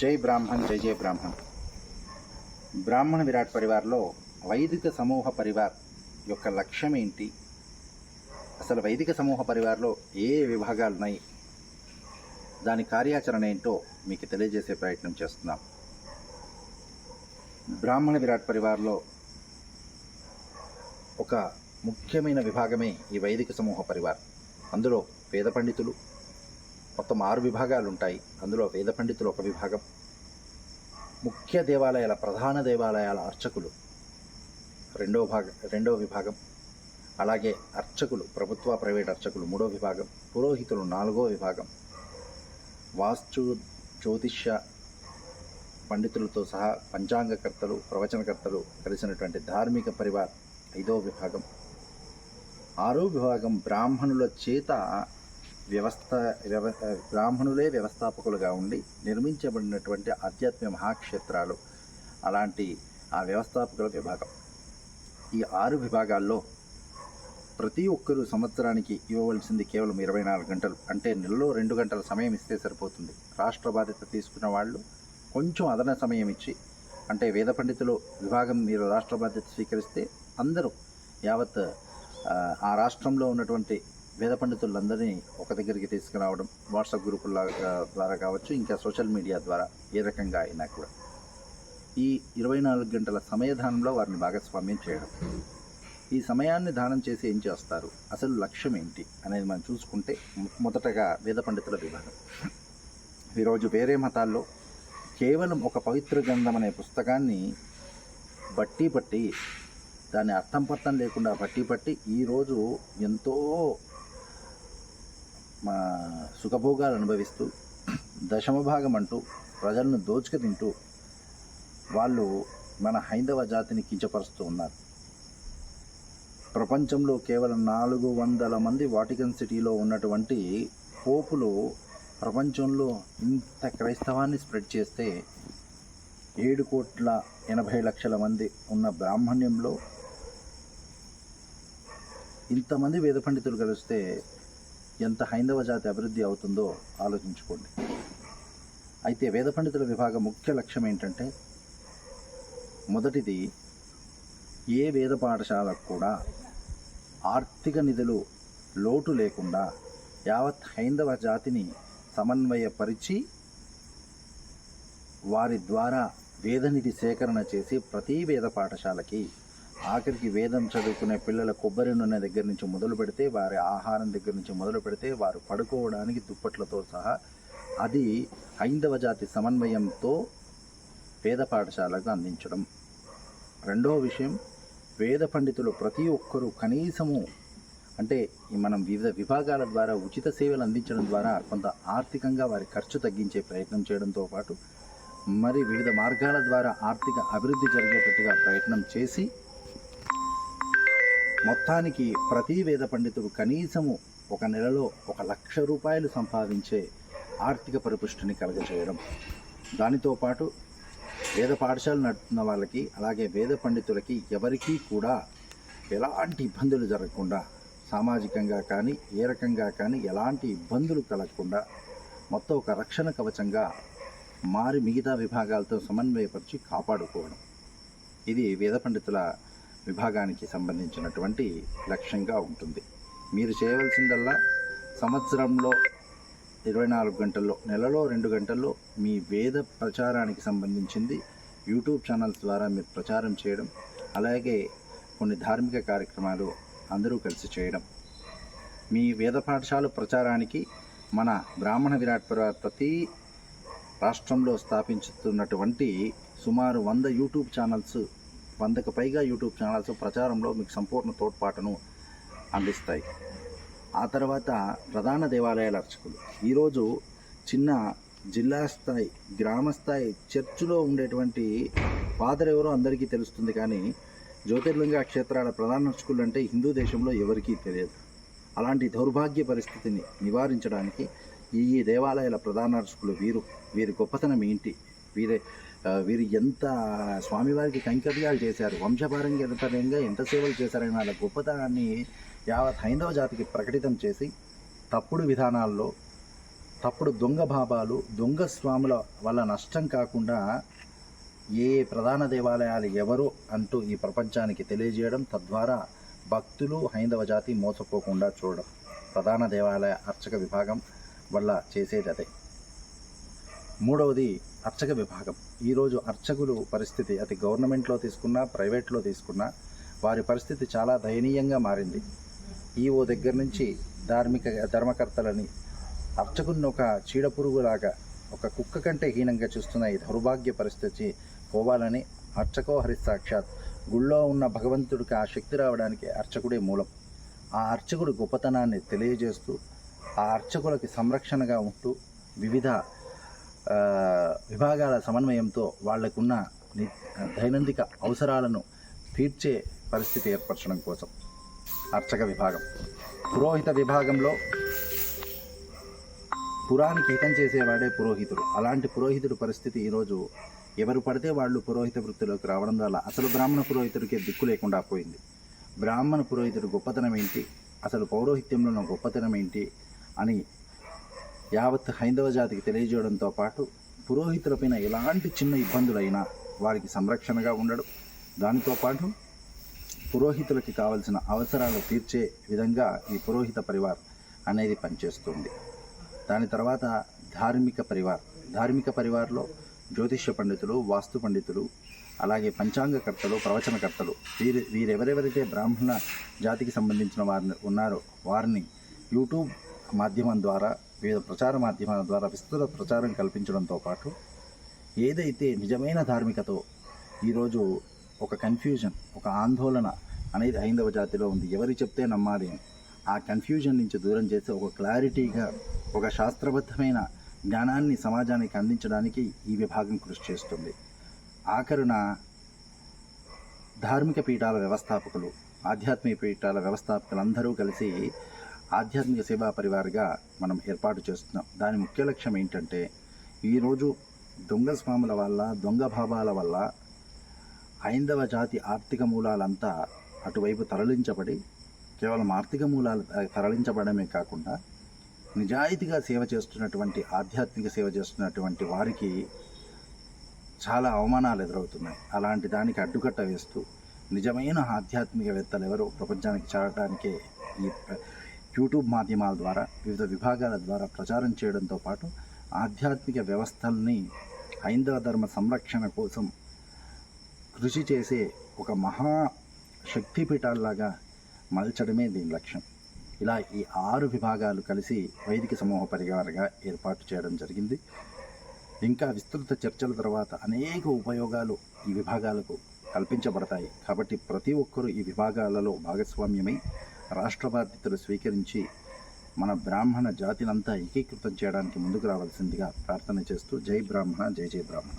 జై బ్రాహ్మణ్ జై జై బ్రాహ్మణ్. బ్రాహ్మణ విరాట్ పరివార్లో వైదిక సమూహ పరివార్ యొక్క లక్ష్యం ఏంటి? అసలు వైదిక సమూహ పరివార్లో ఏ విభాగాలు ఉన్నాయి దాని కార్యాచరణ ఏంటో మీకు తెలియజేసే ప్రయత్నం చేస్తున్నాం. బ్రాహ్మణ విరాట్ పరివార్లో ఒక ముఖ్యమైన విభాగమే ఈ వైదిక సమూహ పరివార్. అందులో పేద పండితులు మొత్తం ఆరు విభాగాలు ఉంటాయి అందులో వేద పండితులు ఒక విభాగం. ముఖ్య దేవాలయాల ప్రధాన దేవాలయాల అర్చకులు రెండో భాగ రెండో విభాగం. అలాగే అర్చకులు ప్రభుత్వ ప్రైవేట్ అర్చకులు మూడో విభాగం. పురోహితులు నాలుగో విభాగం. వాస్తు జ్యోతిష్య పండితులతో సహా పంచాంగకర్తలు ప్రవచనకర్తలు కలిసినటువంటి ధార్మిక పరివార్ ఐదో విభాగం. ఆరో విభాగం బ్రాహ్మణుల చేత వ్యవస్థ వ్యవ బ్రాహ్మణులే వ్యవస్థాపకులుగా ఉండి నిర్మించబడినటువంటి ఆధ్యాత్మిక మహాక్షేత్రాలు. అలాంటి ఆ వ్యవస్థాపకుల విభాగం. ఈ ఆరు విభాగాల్లో ప్రతి ఒక్కరూ సంవత్సరానికి ఇవ్వవలసింది కేవలం ఇరవై నాలుగు గంటలు. అంటే నెలలో రెండు గంటల సమయం ఇస్తే సరిపోతుంది. రాష్ట్ర బాధ్యత తీసుకున్న వాళ్ళు కొంచెం అదన సమయం ఇచ్చి అంటే వేద పండితులు విభాగం మీరు రాష్ట్ర బాధ్యత స్వీకరిస్తే అందరూ యావత్ ఆ, ఆ రాష్ట్రంలో ఉన్నటువంటి వేద పండితులందరినీ ఒక దగ్గరికి తీసుకురావడం వాట్సాప్ గ్రూపుల ద్వారా కావచ్చు ఇంకా సోషల్ మీడియా ద్వారా ఏ రకంగా అయినా కూడా. ఈ ఇరవై నాలుగు గంటల సమయదానంలో వారిని భాగస్వామ్యం చేయడం. ఈ సమయాన్ని దానం చేసి ఏం చేస్తారు? అసలు లక్ష్యం ఏంటి? అనేది మనం చూసుకుంటే మొదటగా వేద పండితుల విభాగం ఈరోజు వేరే మతాల్లో కేవలం ఒక పవిత్ర గ్రంథం అనే పుస్తకాన్ని బట్టి పట్టి దాని అర్థం పర్థం లేకుండా బట్టి పట్టి ఈరోజు ఎంతో మా సుఖభోగాలు అనుభవిస్తూ దశమ భాగం అంటూ ప్రజలను దోచుక తింటూ వాళ్ళు మన హైందవ జాతిని కించపరుస్తూ ఉన్నారు. ప్రపంచంలో కేవలం నాలుగు వందల మంది వాటికన్ సిటీలో ఉన్నటువంటి పోపులు ప్రపంచంలో ఇంత క్రైస్తవాన్ని స్ప్రెడ్ చేస్తే ఏడు కోట్ల ఎనభై లక్షల మంది ఉన్న బ్రాహ్మణ్యంలో ఇంతమంది వేద పండితులు కలిస్తే ఎంత హైందవ జాతి అభివృద్ధి అవుతుందో ఆలోచించుకోండి. అయితే వేద పండితుల విభాగం ముఖ్య లక్ష్యం ఏంటంటే మొదటిది ఏ వేద పాఠశాలకు కూడా ఆర్థిక నిధులు లోటు లేకుండా యావత్ హైందవ జాతిని సమన్వయపరిచి వారి ద్వారా వేదనిధి సేకరణ చేసి ప్రతి వేద పాఠశాలకి ఆఖరికి వేదం చదువుకునే పిల్లల కొబ్బరి నూనె దగ్గర నుంచి మొదలు పెడితే వారి ఆహారం దగ్గర నుంచి మొదలు పెడితే వారు పడుకోవడానికి దుప్పట్లతో సహా అది హైందవ జాతి సమన్వయంతో వేద పాఠశాలకు అందించడం. రెండవ విషయం వేద పండితులు ప్రతి ఒక్కరూ కనీసము అంటే మనం వివిధ విభాగాల ద్వారా ఉచిత సేవలు అందించడం ద్వారా కొంత ఆర్థికంగా వారి ఖర్చు తగ్గించే ప్రయత్నం చేయడంతో పాటు మరి వివిధ మార్గాల ద్వారా ఆర్థిక అభివృద్ధి జరిగేటట్టుగా ప్రయత్నం చేసి మొత్తానికి ప్రతి వేద పండితుడు కనీసము ఒక నెలలో ఒక లక్ష రూపాయలు సంపాదించే ఆర్థిక పరిపుష్టిని కలగజేయడం. దానితో పాటు వేద పాఠశాలలు నడుపుతున్న వాళ్ళకి అలాగే వేద పండితులకి ఎవరికీ కూడా ఎలాంటి ఇబ్బందులు జరగకుండా సామాజికంగా కానీ ఏ రకంగా కానీ ఎలాంటి ఇబ్బందులు కలగకుండా మొత్తం ఒక రక్షణ కవచంగా మారి మిగతా విభాగాలతో సమన్వయపరిచి కాపాడుకోవడం. ఇది వేద పండితుల విభాగానికి సంబంధించినటువంటి లక్ష్యంగా ఉంటుంది. మీరు చేయవలసిందల్లా సంవత్సరంలో ఇరవై నాలుగు గంటల్లో నెలలో రెండు గంటల్లో మీ వేద ప్రచారానికి సంబంధించింది యూట్యూబ్ ఛానల్స్ ద్వారా మీరు ప్రచారం చేయడం అలాగే కొన్ని ధార్మిక కార్యక్రమాలు అందరూ కలిసి చేయడం. మీ వేద పాఠశాల ప్రచారానికి మన బ్రాహ్మణ విరాట్ పరివార్ ప్రతి రాష్ట్రంలో స్థాపించుతున్నటువంటి సుమారు వంద యూట్యూబ్ ఛానల్స్ వందకు పైగా యూట్యూబ్ ఛానల్స్ ప్రచారంలో మీకు సంపూర్ణ తోడ్పాటును అందిస్తాయి. ఆ తర్వాత ప్రధాన దేవాలయాల అర్చకులు. ఈరోజు చిన్న జిల్లా స్థాయి గ్రామ స్థాయి చర్చిలో ఉండేటువంటి ఫాదర్ ఎవరో అందరికీ తెలుస్తుంది కానీ జ్యోతిర్లింగ క్షేత్రాల ప్రధాన అర్చకులు అంటే హిందూ దేశంలో ఎవరికీ తెలియదు. అలాంటి దౌర్భాగ్య పరిస్థితిని నివారించడానికి ఈ దేవాలయాల ప్రధాన అర్చకులు వీరు. వీరి గొప్పతనం ఏంటి? వీరే వీరు ఎంత స్వామివారికి కైంకర్యాలు చేశారు? వంశపారంపర్యంగా ఎంత సేవలు చేశారని వాళ్ళ గొప్పతనాన్ని యావత్ హైందవ జాతికి ప్రకటితం చేసి తప్పుడు విధానాల్లో తప్పుడు దొంగ భావాలు దొంగ స్వాముల వల్ల నష్టం కాకుండా ఏ ప్రధాన దేవాలయాలు ఎవరు అంటూ ఈ ప్రపంచానికి తెలియజేయడం తద్వారా భక్తులు హైందవ జాతి మోసపోకుండా చూడడం. ప్రధాన దేవాలయ అర్చక విభాగం వల్ల చేసేది అదే. మూడవది అర్చక విభాగం. ఈరోజు అర్చకులు పరిస్థితి అది గవర్నమెంట్లో తీసుకున్నా ప్రైవేట్లో తీసుకున్నా వారి పరిస్థితి చాలా దయనీయంగా మారింది. ఈఓ దగ్గర నుంచి ధార్మిక ధర్మకర్తలని అర్చకుని ఒక చీడపురుగులాగా ఒక కుక్క కంటే హీనంగా చూస్తున్న ఈ దౌర్భాగ్య పరిస్థితి పోవాలని అర్చకో హరిసాక్షాత్ గుళ్ళో ఉన్న భగవంతుడికి ఆ శక్తి రావడానికి అర్చకుడే మూలం. ఆ అర్చకుడి గొప్పతనాన్ని తెలియజేస్తూ ఆ అర్చకులకి సంరక్షణగా ఉంటూ వివిధ విభాగాల సమన్వయంతో వాళ్ళకున్న ని- దైనందిక అవసరాలను తీర్చే పరిస్థితి ఏర్పరచడం కోసం అర్చక విభాగం. పురోహిత విభాగంలో పురానికి హితం చేసేవాడే పురోహితుడు. అలాంటి పురోహితుడు పరిస్థితి ఈరోజు ఎవరు పడితే వాళ్ళు పురోహిత వృత్తిలోకి రావడం వల్ల అసలు బ్రాహ్మణ పురోహితుడికే దిక్కు లేకుండా పోయింది. బ్రాహ్మణ పురోహితుడు గొప్పతనం ఏంటి? అసలు పౌరోహిత్యంలో ఉన్న గొప్పతనం ఏంటి? అని యావత్ హైందవ జాతికి తెలియజేయడంతో పాటు పురోహితులపైన ఎలాంటి చిన్న ఇబ్బందులైనా వారికి సంరక్షణగా ఉండడం. దానితో పాటు పురోహితులకి కావలసిన అవసరాలు తీర్చే విధంగా ఈ పురోహిత పరివార్ అనేది పనిచేస్తుంది. దాని తర్వాత ధార్మిక పరివార్. ధార్మిక పరివార్లో జ్యోతిష్య పండితులు వాస్తు పండితులు అలాగే పంచాంగకర్తలు ప్రవచనకర్తలు వీరి వీరెవరెవరైతే బ్రాహ్మణ జాతికి సంబంధించిన వారిని ఉన్నారో వారిని యూట్యూబ్ మాధ్యమం ద్వారా వివిధ ప్రచార మాధ్యమాల ద్వారా విస్తృత ప్రచారం కల్పించడంతో పాటు ఏదైతే నిజమైన ధార్మికతో ఈరోజు ఒక కన్ఫ్యూజన్ ఒక ఆందోళన అనేది హైందవ జాతిలో ఉంది ఎవరు చెప్తే నమ్మాలి ఆ కన్ఫ్యూజన్ నుంచి దూరం చేసి ఒక క్లారిటీగా ఒక శాస్త్రబద్ధమైన జ్ఞానాన్ని సమాజానికి అందించడానికి ఈ విభాగం కృషి చేస్తుంది. ఆఖరున ధార్మిక పీఠాల వ్యవస్థాపకులు ఆధ్యాత్మిక పీఠాల వ్యవస్థాపకులందరూ కలిసి ఆధ్యాత్మిక సేవా పరివార్గా మనం ఏర్పాటు చేస్తున్నాం. దాని ముఖ్య లక్ష్యం ఏంటంటే ఈరోజు దొంగ స్వాముల వల్ల దొంగ భావాల వల్ల హైందవ జాతి ఆర్థిక మూలాలంతా అటువైపు తరలించబడి కేవలం ఆర్థిక మూలాలు తరలించబడమే కాకుండా నిజాయితీగా సేవ చేస్తున్నటువంటి ఆధ్యాత్మిక సేవ చేస్తున్నటువంటి వారికి చాలా అవమానాలు ఎదురవుతున్నాయి. అలాంటి దానికి అడ్డుకట్ట వేస్తూ నిజమైన ఆధ్యాత్మికవేత్తలు ఎవరో? ప్రపంచానికి చేరటానికే ఈ యూట్యూబ్ మాధ్యమాల ద్వారా వివిధ విభాగాల ద్వారా ప్రచారం చేయడంతో పాటు ఆధ్యాత్మిక వ్యవస్థల్ని హైందవ ధర్మ సంరక్షణ కోసం కృషి చేసే ఒక మహా శక్తిపీఠాల్లాగా మలచడమే దీని లక్ష్యం. ఇలా ఈ ఆరు విభాగాలు కలిసి వైదిక సమూహ పరిహారంగా ఏర్పాటు చేయడం జరిగింది. ఇంకా విస్తృత చర్చల తర్వాత అనేక ఉపయోగాలు ఈ విభాగాలకు కల్పించబడతాయి. కాబట్టి ప్రతి ఒక్కరూ ఈ విభాగాలలో భాగస్వామ్యమై రాష్ట్ర బాధ్యతలు స్వీకరించి మన బ్రాహ్మణ జాతినంతా ఏకీకృతం చేయడానికి ముందుకు రావాల్సిందిగా ప్రార్థన చేస్తూ జై బ్రాహ్మణ జై జై బ్రాహ్మణ.